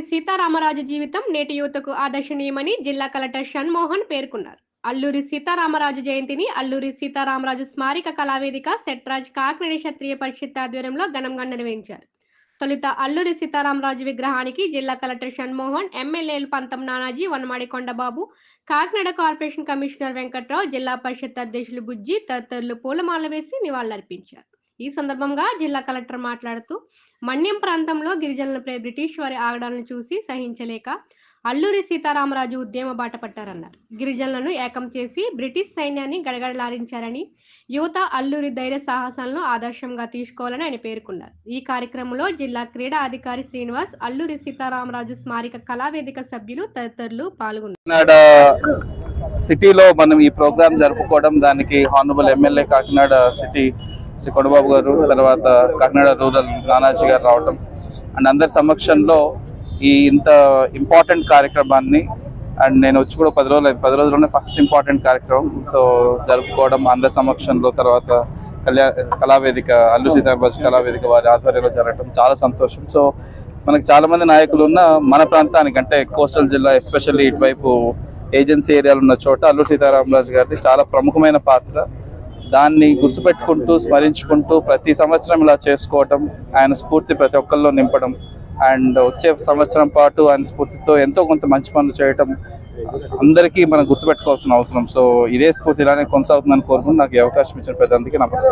అల్లూరి సీతారామరాజు జీవితం నేటి యువతకు ఆదర్శనీయమని జిల్లా కలెక్టర్ షణ్మోహన్ పేర్కొన్నారు. అల్లూరి సీతారామరాజు జయంతిని అల్లూరి సీతారామరాజు స్మారక కళావేదిక సెట్రాజ్ కాకినాడ క్షత్రియ పరిషత్ ఆధ్వర్యంలో ఘనంగా నిర్వహించారు. తొలుత అల్లూరి సీతారామరాజు విగ్రహానికి జిల్లా కలెక్టర్ షణ్మోహన్ ఎమ్మెల్యేలు పంతం నానాజీ వనమాడి కొండబాబు కాకినాడ కార్పొరేషన్ కమిషనర్ వెంకట్రావు జిల్లా పరిషత్ అధ్యక్షులు బుజ్జి తదితరులు పూలమాల వేసి నివాళులర్పించారు. ఈ సందర్భంగా జిల్లా కలెక్టర్ మాట్లాడుతూ మన్యం ప్రాంతంలో గిరిజనులపై బ్రిటిష్ వారి ఆగడాలను చూసి సహించలేక అల్లూరి సీతారామరాజు ఉద్యమ బాట పట్టారన్నారు. గిరిజనులను ఏకం చేసి బ్రిటిష్ సైన్యాన్ని గడగడలాడించారని యువత అల్లూరి ధైర్య సాహసాలను ఆదర్శంగా తీసుకోవాలని ఆయన పేర్కొన్నారు. ఈ కార్యక్రమంలో జిల్లా క్రీడా అధికారి శ్రీనివాస్ అల్లూరి సీతారామరాజు స్మారక కళావేదిక సభ్యులు తదితరులు పాల్గొన్నారు. సిటీలో మనం ఈ ప్రోగ్రాం జరుపుకోవడం దానికి honourable MLA Kakinada city Shri Kondababu garu తర్వాత కాకినాడ రూరల్ నానాజీ గారు రావడం అండ్ అందరి సమక్షంలో ఈ ఇంత ఇంపార్టెంట్ కార్యక్రమాన్ని అండ్ నేను వచ్చి కూడా పది రోజులు పది రోజుల్లోనే ఫస్ట్ ఇంపార్టెంట్ కార్యక్రమం. సో జరుపుకోవడం అందరి సమక్షంలో తర్వాత కళ్యా కళావేదిక అల్లు సీతారామరాజు కళావేదిక వారి ఆధ్వర్యంలో జరగడం చాలా సంతోషం. సో మనకు చాలా మంది నాయకులు ఉన్న మన ప్రాంతానికి అంటే కోస్టల్ జిల్లా ఎస్పెషల్లీ ఇటువైపు ఏజెన్సీ ఏరియాలు ఉన్న చోట అల్లు సీతారామరాజు గారిది చాలా ప్రముఖమైన పాత్ర. దాన్ని గుర్తుపెట్టుకుంటూ స్మరించుకుంటూ ప్రతి సంవత్సరం ఇలా చేసుకోవటం ఆయన స్ఫూర్తి ప్రతి ఒక్కరిలో నింపడం అండ్ వచ్చే సంవత్సరం పాటు ఆయన స్ఫూర్తితో ఎంతో కొంత మంచి పనులు చేయటం అందరికీ మనం గుర్తుపెట్టుకోవాల్సిన అవసరం. సో ఇదే స్ఫూర్తి ఇలానే కొనసాగుతుందని కోరుకుంటూ నాకు ఈ అవకాశం ఇచ్చిన ప్రతి అందుకే నమస్కారం.